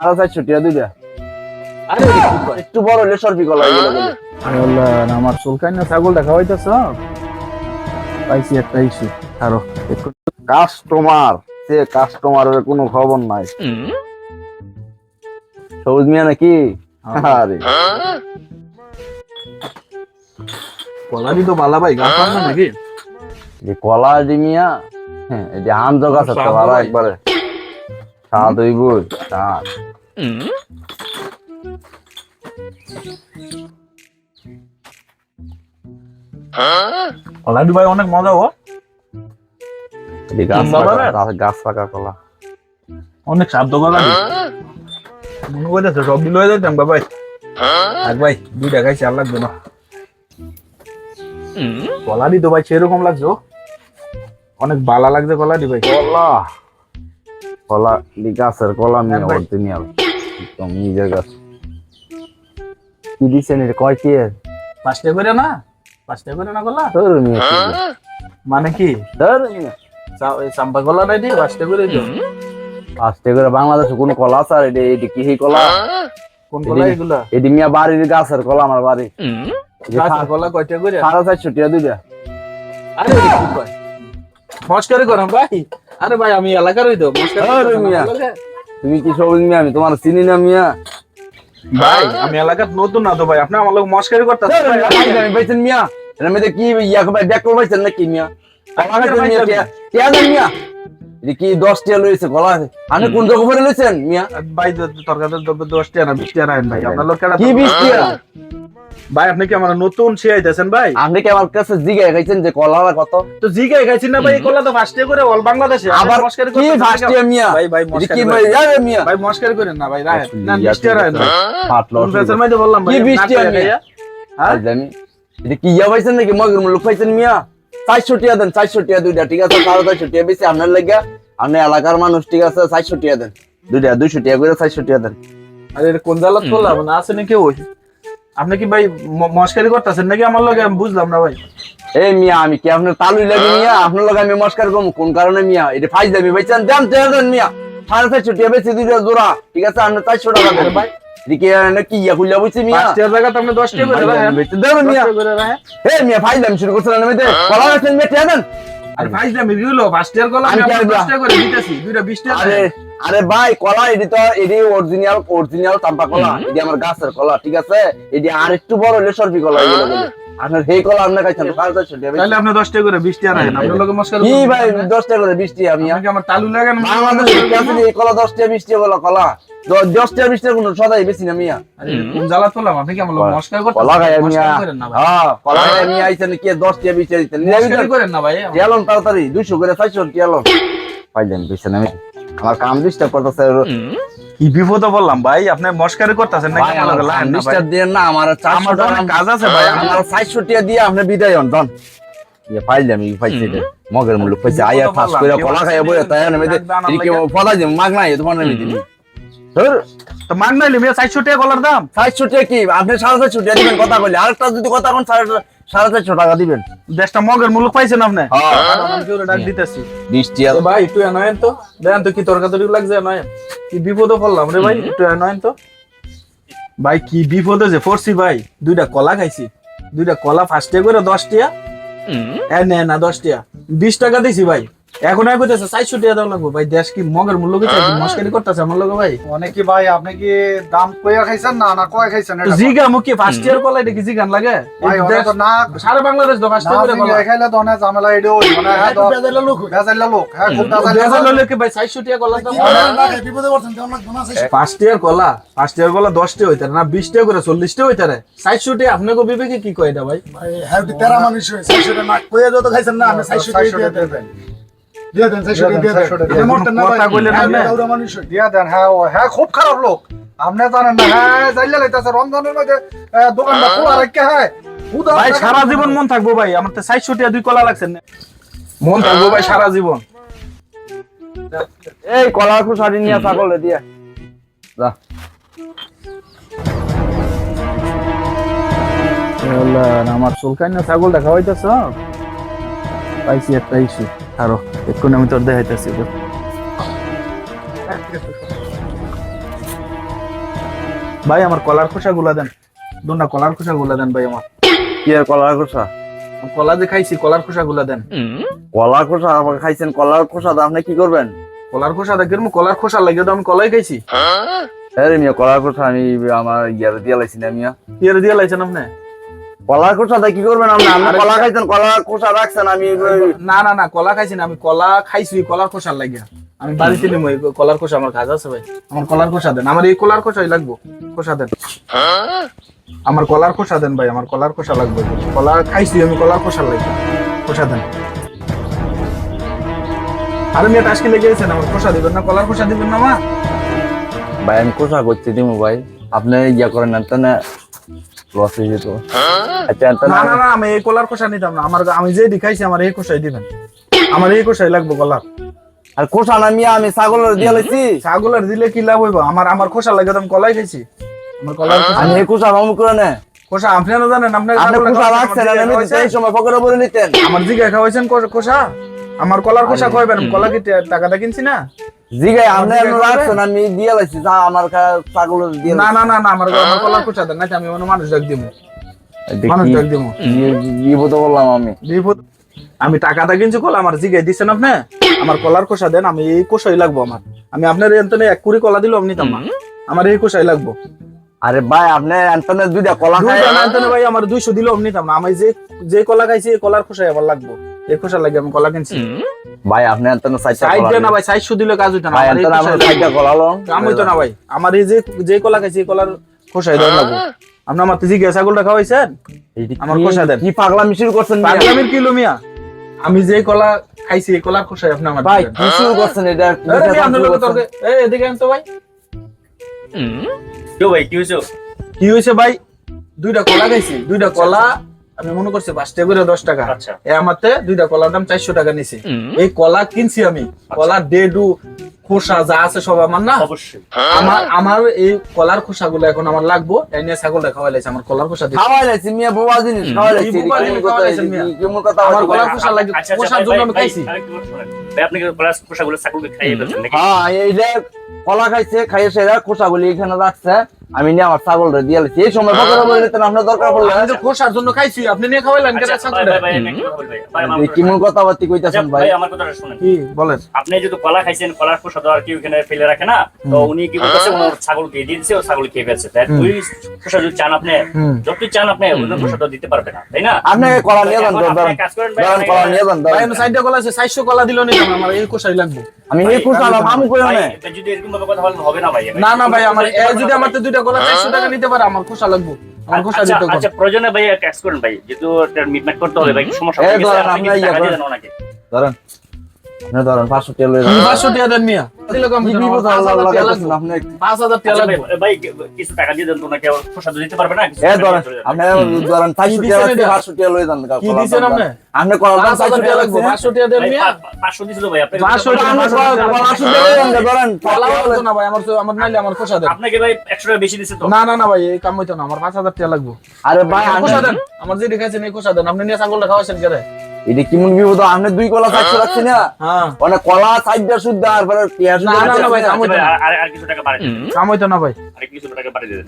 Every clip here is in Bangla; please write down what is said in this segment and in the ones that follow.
চারশো দুইটা। আরে কয়? একটু বড় হলে কলা। আল্লাহ আমার চুলকাই না ছাগল দেখা হইতেছ পাইছি একটা ইস্যু আরও কাস্টমার সে কাস্টমারের কোনো খবর নাই। সবুজ মিয়া নাকি? আরে। কলারই তো বালা ভাই গাছ না নাকি? যে কলা যে মিয়া হ্যাঁ এই যে হাম জগ আছে একবারে। স্বাদ হইব কলারই ভাই অনেক মজা ও গাছ পাকা- গাছ- গাছ পাকা কলা। অনেক শব্দ কলা মনে করতেছে সব দিল হয়ে ভাই এক ভাই দুইটা খাইছি আর লাগবে না। কলারই তো ভাই সেরকম লাগছে ও। অনেক বালা লাগছে কলারই ভাই কলা। কলা গাছের কলা মিয়া হ্যাঁ ভাই। একদম নিজের গাছ কি দিচ্ছেন এটা কয় কি? পাঁচটা করে না? পাঁচটা করে না কলা ধর মিয়া কি যে। মানে কি? ধর চাম্পা কলা নাই দিয়ে পাঁচটা করে দিও। পাঁচটা করে বাংলাদেশে কোন কলা আছে? আর এটা এটা কি কলা? কোন কলা এগুলা? এটি মিয়া বাড়ির গাছের কলা আমার বাড়ি। গাছের কলা কয়টা করে? সাড়ে চারশো দুইটা। আরে? ভাই। আরে ভাই আমি এলাকার হইতো মস্কারি তুমি কি সবুজ মিয়া? আমি তোমার চিনি না মিয়া। ভাই আমি এলাকার নতুন না তো ভাই। আপনি আমার লোক মস্কারি করতেছেন। আমি- পাইছেন মিয়া? এর মধ্যে কি ইয়া ভাই ব্যাক করবাইছেন নাকি মিয়া? কলা খাইছেন মিয়া? টিয়া টিয়া দেন মিয়া? কি দশ টিয়া লইছে কলা? আপনি কোন জায়গা লইছেন মিয়া? ভাই তরকারি দশ টাকা না বিশ টাকা রাখেন ভাই। আপনার লোক কি বিশ টিয়া? ভাই আপনি কি আমার নতুন শিয়াইতেছেন ভাই? আপনি কি আমার কাছে জিগায় খাইছেন যে কলাটা কত? তো জিগাই খাইছি না ভাই এই কলা তো ফার্স্ট করে অল বাংলাদেশে? আবার মস্কারি কি করতেছেন ফার্স্ট মিয়া? ভাই ভাই মস্কারি কি ভাই যাবে মিয়া? ভাই মস্কারি করেন না ভাই রাখেন না টাকা রাখেন ভাই ফাটলো কোন ফেসের মধ্যে বললাম ভাই কি না টাকা মিয়া? হ্যাঁ? জানি। এটা কি ইয়া পাইছেন নাকি? মগের মূল্য পাইছেন মিয়া? চারশো টিয়া দেন চারশো টিয়া দুইটা ঠিক আছে? সাড়ে চারশো টিয়া বেশি আপনার লেগে। আপনি এলাকার মানুষ ঠিক আছে? চারশো টিয়া দেন। দুইটা দুইশো টিয়া করে চারশো টিয়া দেন। আরে এটা কোন জালাত করলাম না আছে নাকি ওই? আপনি কি ভাই মস্কারি করতেছেন নাকি আমার লগে বুঝলাম না ভাই এই মিয়া আমি কি আপনার তালুই লাগে মিয়া আপনার লগে আমি মস্কার করব কোন কারণে মিয়া এটা ফাইজ দাবি পাইছেন দেন টিয়া দেন মিয়া সাড়ে চারশো টিয়া বেশি দুইটা জোড়া ঠিক আছে আপনি চারশো টাকা দেন ভাই এদিকে নাকি ইয়া খুললে বুঝছি মিয়া পাঁচ টাকার জায়গাতে আপনি দশ টাকা করে রাখেন দেন মিয়া টাকা এই মিয়া ফাইজ দামি শুরু করছিলেন আমি কলা রাখছেন মিয়া দেন আর কলা আমি টাকা করে দিতেছি দুইটা টাকা আরে আরে ভাই কলা এটি তো এটি অরিজিনাল অরিজিনাল চাম্পা কলা। এটি আমার গাছের কলা ঠিক আছে? এটি আর একটু বড় হলে সরফি কলা এগুলো। আপনার সেই কলা আপনার কাছে সাড়ে তাহলে আপনি দশ টাকা করে বিশ টাকা রাখেন আপনার লোকে মস্কারি কি ভাই টাকা করে টাকা আমি? আমার তালু লাগান? বাংলাদেশে কেমন এই কলা টাকা টাকা কলা। কোনো সদাই বেশি না মিয়া। জ্বালা তোলাম আপনি কি করেন না হ্যাঁ কলা খাই মিয়া আইছেন কি দশ টাকা বিশ টাকা দিতেন? মস্কারি করেন না ভাই। টিয়ালন তাড়াতাড়ি দুইশো করে চারশো টিয়ালন। পাইলেন বেশি আমি আমার কাম ডিস্টার্ব করতেছে। কি বিপদে বললাম ভাই? আপনি মস্কারি করতেছেন নাকি আমার না ডিস্টার্ব আমার টাকা কাজ আছে ভাই আমার আমার চারশো টাকা দিয়ে আপনি বিদায় হন দন ইয়ে পাইলাম ই পাইছি রে মগের মূল্য পাইছে কত ঠাস বললাম, করে কলা খাইয়া বইয়া তাই না একদম আমার ফলা যে মাগ নাই তোমার নামে ধর তো মাগ নাইলে মেয়ে চারশো টাকা কলার দাম। চারশো টাকা কি? আপনি সাড়ে চারশো টাকা দিবেন কথা বলি আরেকটা যদি কথা কোন সাড়ে সাড়ে চারশো টাকা দিবেন। দেশটা মগের পাইছেন আপনি? হ্যাঁ। ডাক দিতেছি। ভাই একটু নয়ন তো। দেন তো কি তরকারি লাগছে নয়ন কি বিপদে পড়লাম রে ভাই একটু নয়ন তো। ভাই কি বিপদে যে পড়ছি ভাই। দুইটা কলা খাইছি। দুইটা কলা ফার্স্টে করে দশ টিয়া না দশ টিয়া বিশ টাকা দিছি ভাই। এখন আর কইতেছে চারশো টাকা দাও লাগবো। ভাই দেশ কি মগের মূল্য কি চাই মস্কারি করতেছে আমার লোক ভাই। অনেকে ভাই আপনি কি দাম কইয়া খাইছেন? না না কয় খাইছেন এটা? জিগা মুখে ফার্স্ট ইয়ার কলা এটা কি জিগান লাগে। ভাই না সারা বাংলাদেশ ফার্স্ট না খাইলে তো অনেক ঝামেলা এডো মানে হ্যাঁ তো বেজাইলা লোক বেজাইলা লোক হ্যাঁ খুব বেজাইলা বেজাল হলে কি ভাই টাকা কলা দাম বিপদে পড়ছেন কেমন লাগবে না ফার্স্ট ইয়ার কলা ফার্স্ট ইয়ার কলা দশটা হইতে না বিশটা করে চল্লিশটা হইতে রে চারশো টাকা আপনাকে বিবেকে কি কয় এটা ভাই? ভাই হ্যাঁ তেরা মানুষ হইছে সেটা না কইয়া যত খাইছেন না আমি 600 টাকা দিয়ে দিয়ে দেন 600 টাকা দিয়ে দেন। এটা মরতেন না কথা কইলেন হ্যাঁ, মানুষ। দেন। হ্যাঁ হ্যাঁ খুব খারাপ লোক। আপনি জানেন না হ্যাঁ যাইলে লাইতাছে। রমজানের মধ্যে দোকানটা খোলা রাখতে হয়। ভাই সারা জীবন মন থাকব ভাই। আমার তো টাকা দুই কলা লাগছে। মন থাকব ভাই সারা জীবন। এই কলা খুশারি নিয়ে ছাগলে দিয়ে। যা। আমার চুলকাই না ছাগল দেখা হইতেছ পাইছি একটা ইস্যু আরও এক্ষুনি আমি তোর দেখাইতেছি তো। ভাই আমার কলার খোসা গুলা দেন। দুটা কলার খোসা গুলা দেন ভাই আমার। কি আর কলার খোসা? কলা যে খাইছি কলার খোসা গুলা দেন। কলার খোসা আমাকে খাইছেন কলার খোসা আপনি কি করবেন? কলার খোসা দেখেন কলার খোসা লাগে তো আমি কলাই খাইছি। আরে মিয়া কলার খোসা আমি আমার ইয়ার দিয়ে লাইছি না মিয়া। ইয়ে দিয়ে লাইছেন আপনি? কলার খোসাটা কি করবেন আপনি? আপনি কলা খাইছেন কলার খোসা রাখছেন আমি না না না কলা খাইছি না আমি কলা খাইছি কলার খোসা লাগে আমি বাড়িতে নিমু এই কলার খোসা আমার কাজ আছে ভাই। আমার কলার খোসা দেন আমার এই কলার খোসাই লাগবো খোসা দেন। আমার কলার খোসা দেন ভাই আমার কলার খোসা লাগবে। কলা খাইছি আমি কলার খোসা লাগবে খোসা দেন। আরে মেয়ে টাসকি লেগে গেছেন আমার খোসা দিবেন না কলার খোসা দিবেন না মা। ভাই আমি খোসা করতে দিমু ভাই। আপনি ইয়া করেন না তো না লস হয়ে যেত আচ্ছা না না না না আমি এই কলার খোসা নিতাম না। আমার আমি যে দেখাইছি আমার এই খোসাই দিবেন। আমার এই খোসাই লাগবে কলার। আর খোসা না মিয়া আমি ছাগলের দিয়ে লাইছি। ছাগলের দিলে কি লাভ হইব? আমার আমার খোসা লাগে আমি কলাই খাইছি। আমার কলার আমি এই খোসা রম করে না। খোসা আপনারা জানেন আপনার আপনি খোসা রাখছেন আমি সেই সময় পকেটে নিতেন। আমার জিগা খাওয়াইছেন কো- খোসা? আমার কলার খোসা খাওয়াবেন কলা কি টাকাটা কিনছি না? জিগাই রাখছেন আমি দিয়ে লাইছি তা আমার কা- দিয়ে না না না না আমার আমার কলার দেন না আমি অন্য মানুষ ডাক দিব মানুষ ডাক দিব বিপদ বললাম আমি। বিপদ আমি টাকাটা কিনছি কলা আমার জিগাই দিচ্ছেন আপনি? আমার কলার খোসা দেন আমি এই কোষাই লাগবো আমার। আমি আপনার এন্তনে এক কুড়ি কলা দিলাম নিতাম না। আমার এই কোষাই লাগবো। আরে ভাই আপনি এন্টনে দুইটা কলা খাই এন্তনে ভাই আমার দুইশো দিলেও নিতাম না। আমি যে যে কলা খাইছি এই কলার খোসাই আমার লাগবো। খোসা লাগে আমি কলা কিনছি। ভাই আপনি সাইডটা সাইড কলা দিয়ে না ভাই সাইডশো দিলে কাজ হইতো না ভাই আমার এই আমার সাইডটা কলা লন। কাম হইতো না ভাই। আমার এই যে যে কলা খাইছি এই কলার খোসাই দেওয়া লাগবো আপনি আমার তিজি গেছা ছাগলটা খাওয়াইছেন? আমার খোসা দেন। কি পাগলা মিশুর করছেন পাগলামির কিলো মিয়া? আমি যে কলা খাইছি এই কলার খোসাই আপনি আমার ভাই কি শুরু করছেন? এটা এই, এদিকে আন তো ভাই কেউ ভাই কি হয়েছে কি হয়েছে ভাই? দুইটা কলা খাইছি দুইটা কলা আমি মনে করছি পাঁচ টাকা করে দশ টাকা। আচ্ছা। এ আমাতে দুইটা কলার দাম চারশো টাকা নিছি। এই কলা কিনছি আমি। কলা ডেডু খোসা যা আছে সব আমার না। অবশ্যই। আমার আমার এই কলার খোসা গুলো এখন আমার লাগবো। এই নিয়ে ছাগলটা খাওয়া আমার কলার খোসা মিয়া বোবা জিনিস আমার কলার খোসা লাগে আচ্ছা, আচ্ছা, খোসার জন্য আমি খাইছি। আরেকটু কথা শোনেন। ভাই, আপনি কলার খোসাগুলো ছাগলকে খাইয়ে ফেলছেন নাকি? হ্যাঁ এই কলা খাইছে খাইয়ে সেরা খোসাগুলি এখানে রাখছে। আমি নিয়ে আমার ছাগলটা দিয়ে লাইছি এই সময় পকেটে বলে নিতেন আপনার দরকার পড়লে আমি তো খোসার জন্য খাইছি আপনি নিয়ে খাওয়াইলেন কেন কেমন কথাবার্তি কইতাছেন ভাই? আমার কথাটা শোনেন। কি বলেন? যদি কলা খাইছেন কলার খোসা তো আর কেউ ফেলে রাখে না। তো উনি কি করতেছে ওনার ছাগলকে দিয়ে দিচ্ছে ও ছাগল খেয়ে ফেলছে। তাই ওই খোসা যদি চান আপনি চান আপনি খোসাটা দিতে পারবে না তাই না? আপনাকে কলা নিয়ে যান এখন কাজ করেন ভাই, কলা নিয়ে যান ভাই ধরেন। সাইডটা কলা আছে চারশো কলা দিল নি আমার এই খোসাই লাগবে। আমি এই খোসা না আমি কই না এটা যদি এরকম ভাবে কথা বলেন হবে না ভাই না না ভাই আমার এ যদি আমার তো দুইটা কলা চারশো টাকা নিতে পারে আমার খোসা লাগবে। আমার খোসা আচ্ছা দিতে আচ্ছা প্রয়োজনে ভাই ট্যাক্স করেন ভাই যেহেতু মিটমাট করতে হবে ভাই সমস্যা এই ধরেন, আপনি ইয়া টাকা দিয়ে দেন ওনাকে। ধরেন। আপনি ধরেন পাঁচশো তেল লয়ে টাকা দেন মিয়া। দিলে কম ভাই, কিছু টাকা দিয়ে দেন তো প্রসাদ দিতে পারবে না এ ধরেন আপনি ধরেন পাঁচশো কি টাকা দিছেন এটা? পাঁচশো টাকা লয়ে যান কি দিছেন আপনি? আপনি কলা দাম পাঁচ টাকা টাকা লাগবে লাগবে পাঁচশো টাকা দেন মিয়া। পা- পা- পাঁচশো দিছিল ভাই আপনি পাঁচশো টাকা আপনি পাঁচশো কলা- টাকা দেন। শুদ্ধ লয়ে যান, ধরেন কলা লাগতো না ভাই আমার তো- আমার নাইলে আমার খোসা দেন। আপনাকে ভাই একশো টাকা বেশি দিছে তো। না না না ভাই এই কাম হইতো না আমার পাঁচ হাজার টাকা লাগবে। আরে ভাই আমার আমি খোসা দেন। আমার যে দেখাইছেন এই খোসা দেন। আপনি নিয়ে ছাগলটা খাওয়াইছেন কেন এটা কেমন বিপদ আপনি দুই কলা রাখছি না? হ্যাঁ। মানে কলা শুদ্ধ আর পরে পেঁয়াজ না, না, না ভাই, আর- কিছু টাকা বাড়িয়ে দেন। কাম হইতো না ভাই। আর কিছু টাকা দেন।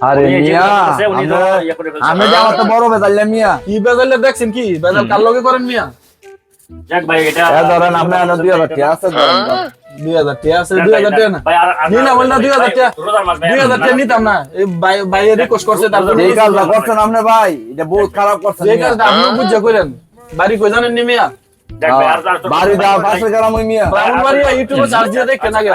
আরে মিয়া ইয়ে। আমি যে আমার তো বড় মিয়া। কি বেজালে দেখছেন কি? বেজাল কার লগে করেন মিয়া? যাক ভাই এটা এ ধরেন আপনি আনো দুই হাজার টাকা আছে ধরেন। ধরেন। দুই হাজার টাকা আছে দুই হাজার টাকা না। ভাই, না, বল টাকা। টাকা নিতাম না। এই ভাই- ভাইয়ের রিকোয়েস্ট করছে তার জন্য এই কাজটা করছেন আপনি ভাই এটা বহুত খারাপ করছেন মিয়া। কাজটা আপনি বুঝে করেন। বাড়ি কই জানেন নি মিয়া? বাড়ি দেওয়া পাশে গেলাম মিয়া। ব্রাহ্মণবাড়িয়া ইউটিউবে চার্জ দিয়ে দেখেন আগে